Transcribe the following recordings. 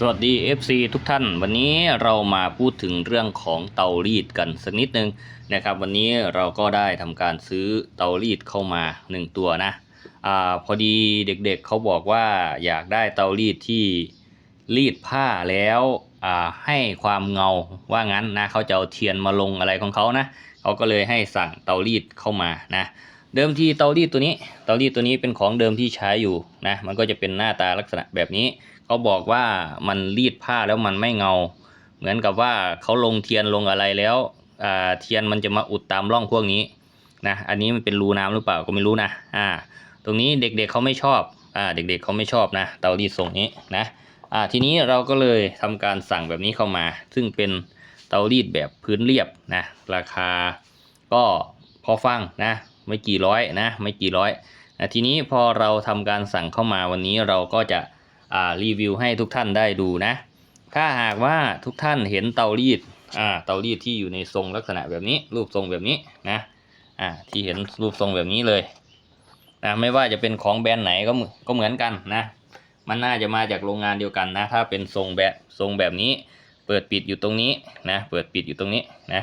สวัสดี FC ทุกท่าน วันนี้เรามาพูดถึงเรื่องของเตารีดกันสักนิดนึงนะครับ วันนี้เราก็ได้ทำการซื้อเตารีดเข้ามา 1 ตัวนะอาพอดีเด็กๆเขาบอกว่าอยากได้เตารีดที่รีดผ้าแล้วอ่าให้ความเงาว่างั้นนะเขาจะเอาเทียนมาลงอะไรของเขานะเขาก็เลยให้สั่งเตารีดเข้ามานะ เดิมทีเตารีดตัวนี้ เตารีดตัวนี้เป็นของเดิมที่ใช้อยู่นะ มันก็จะเป็นหน้าตาลักษณะแบบนี้ เขาบอกว่ามันรีดผ้าแล้วมันไม่เงา เหมือนกับว่าเขาลงเทียนลงอะไรแล้วอ่าเทียนมันจะมาอุดตามร่องพวกนี้นะ อันนี้มันเป็นรูน้ำหรือเปล่าก็ไม่รู้นะ อ่า ตรงนี้เด็กๆเเขาไม่ชอบ อ่า เด็กๆเขาไม่ชอบนะ เตารีดทรงนี้นะ อ่า ทีนี้เราก็เลยทำการสั่งแบบนี้เข้ามา ซึ่งเป็นเตารีดแบบพื้นเรียบนะ ราคาก็พอฟังนะ ไม่กี่ร้อยนะไม่กี่ร้อยนะทีนี้พอเราทำการสั่งเข้ามาวันนี้เราก็จะรีวิวให้ทุกท่านได้ดูนะ ถ้าหากว่าทุกท่านเห็นเตารีดเตารีดที่อยู่ในทรงลักษณะแบบนี้ รูปทรงแบบนี้นะที่เห็นรูปทรงแบบนี้เลยนะไม่ว่าจะเป็นของแบรนด์ไหนก็เหมือนก็เหมือนกันนะ มันน่าจะมาจากโรงงานเดียวกันนะ ถ้าเป็นทรงแบบทรงแบบนี้ เปิดปิดอยู่ตรงนี้นะ เปิดปิดอยู่ตรงนี้นะ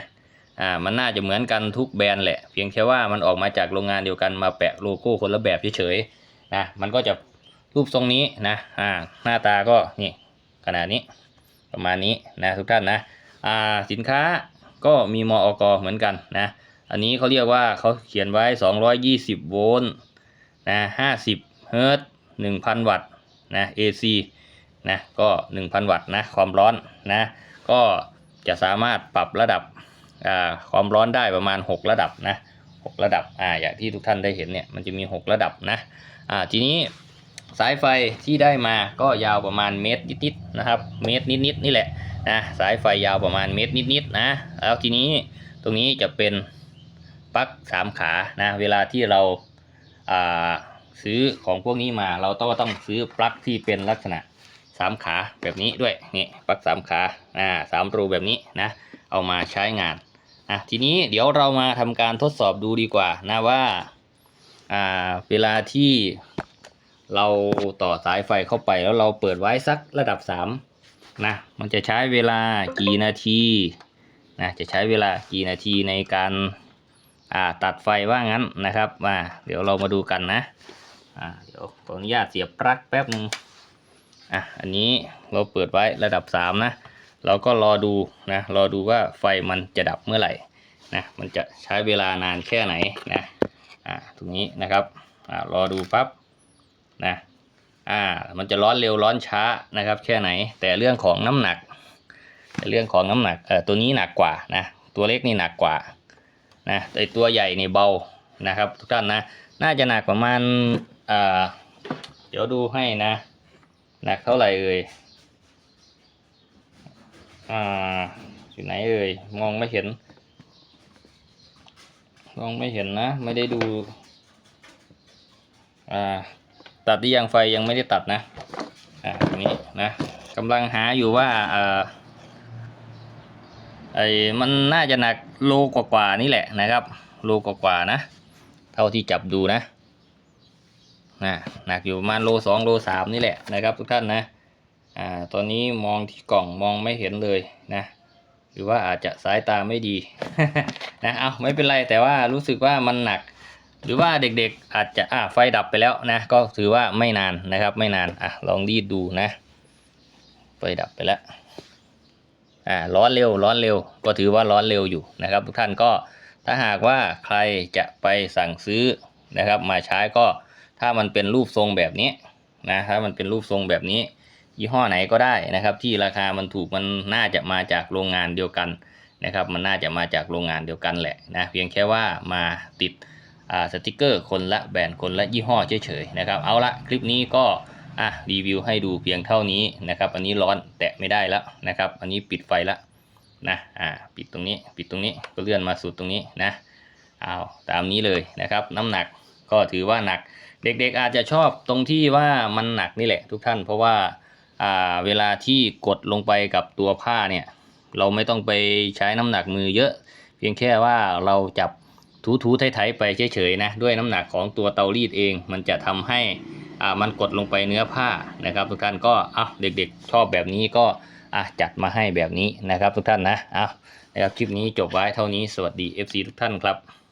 อ่ามันน่าจะเหมือนกันทุกแบรนด์แหละ เพียงแค่ว่ามันออกมาจากโรงงานเดียวกันมาแปะโลโก้คนละแบบเฉยๆนะมันก็จะรูปทรงนี้นะอ่าหน้าตาก็นี่ขนาดนี้ประมาณนี้นะทุกท่านนะอ่าสินค้าก็มีมออกเหมือนกันนะอันนี้เขาเรียกว่าเขาเขียนไว้ 220 โวลต์นะ50 เฮิรตซ์1,000 วัตต์นะ AC นะก็ 1,000 วัตต์นะความร้อนนะก็จะสามารถปรับระดับ ความร้อนได้ประมาณ 6 ระดับนะ6ระดับอ่าอย่างที่ทุกท่านได้เห็นเนี่ยมันจะมี 6 ระดับนะอ่าทีนี้สายไฟที่ได้มาก็ยาวประมาณเมตรนิดๆนะครับเมตรนิดๆนี่แหละนะสายไฟยาวประมาณเมตรนิดๆนะแล้วทีนี้ตรงนี้จะเป็นปลั๊กสามขานะเวลาที่เราอ่าซื้อของพวกนี้มาเราต้องต้องซื้อปลั๊กที่เป็นลักษณะสามขาแบบนี้ด้วยนี่ปลั๊กสามขาอ่าสามรูแบบนี้นะเอามาใช้งาน อะทีนี้เดี๋ยวเรามาทำการทดสอบดูดีกว่านะว่าอ่าเวลาที่เราต่อสายไฟเข้าไปแล้วเราเปิดไว้สักระดับ3นะมันจะใช้เวลากี่นาทีนะจะใช้เวลากี่นาทีในการอ่าตัดไฟว่างั้นนะครับมาเดี๋ยวเรามาดูกันนะอ่าเดี๋ยวขออนุญาตเสียบปลั๊กแป๊บหนึ่งอะอันนี้เราเปิดไว้ระดับ3นะ เราก็รอดูนะรอดูว่าไฟมันจะดับเมื่อไหร่นะมันจะใช้เวลานานแค่ไหนนะอ่าตรงนี้นะครับอ่ารอดูปั๊บนะอ่ามันจะร้อนเร็วร้อนช้านะครับ แค่ไหน แต่เรื่องของน้ำหนัก เรื่องของน้ำหนักเอ่อตัวนี้หนักกว่านะตัวเล็กนี่หนักกว่านะแต่ตัวใหญ่นี่เบานะครับ ทุกท่านนะน่าจะหนักประมาณอ่าเดี๋ยวดูให้นะหนักเท่าไหร่เอ่ย อ่า อยู่ไหนเอ่ย มองไม่เห็น มองไม่เห็นนะ ไม่ได้ดู อ่า ตัดที่ยังไฟยังไม่ได้ตัดนะ อ่าตรงนี้นะกำลังหาอยู่ว่าอ่าไอ้มันน่าจะหนักโลกว่าๆนี่แหละนะครับ โลกว่าๆนะ เท่าที่จับดูนะนะหนักอยู่ประมาณโลสองโลสามนี่แหละนะครับ ทุกท่านนะ อ่าตอนนี้มองที่กล่องมองไม่เห็นเลยนะ หรือว่าอาจจะสายตาไม่ดีนะเอาไม่เป็นไรแต่ว่ารู้สึกว่ามันหนัก หรือว่าเด็กๆอาจจะอ่าไฟดับไปแล้วนะ ก็ถือว่าไม่นานนะครับไม่นานอะลองรีดดูนะ ไฟดับไปแล้วอ่าร้อนเร็วร้อนเร็ว ก็ถือว่าร้อนเร็วอยู่นะครับ ทุกท่านก็ถ้าหากว่าใครจะไปสั่งซื้อนะครับ มาใช้ก็ถ้ามันเป็นรูปทรงแบบนี้นะถ้ามันเป็นรูปทรงแบบนี้ ยี่ห้อไหนก็ได้นะครับ ที่ราคามันถูกมันน่าจะมาจากโรงงานเดียวกันนะครับ มันน่าจะมาจากโรงงานเดียวกันแหละนะเพียงแค่ว่ามาติดสติกเกอร์คนละแบรนด์คนละยี่ห้อเฉยๆนะครับเอาละคลิปนี้ก็อะรีวิวให้ดูเพียงเท่านี้นะครับ อันนี้ร้อนแตะไม่ได้แล้วนะครับ อันนี้ปิดไฟแล้วนะอ่าปิดตรงนี้ปิดตรงนี้ก็เลื่อนมาสุดตรงนี้นะเอาตามนี้เลยนะครับ น้ำหนักก็ถือว่าหนัก เด็กๆอาจจะชอบตรงที่ว่ามันหนักนี่แหละทุกท่านเพราะว่า เวลาที่กดลงไปกับตัวผ้าเนี่ยเราไม่ต้องไปใช้น้ำหนักมือเยอะ เพียงแค่ว่าเราจับถูๆไถๆไปเฉยๆนะด้วยน้ำหนักของตัวเตารีดเอง มันจะทำให้อ่ามันกดลงไปเนื้อผ้านะครับ ทุกท่านก็อะเด็กๆ ชอบแบบนี้ก็อะจัดมาให้แบบนี้นะครับ ทุกท่านนะอะนะครับคลิปนี้จบไว้เท่านี้สวัสดี FC ทุกท่านครับ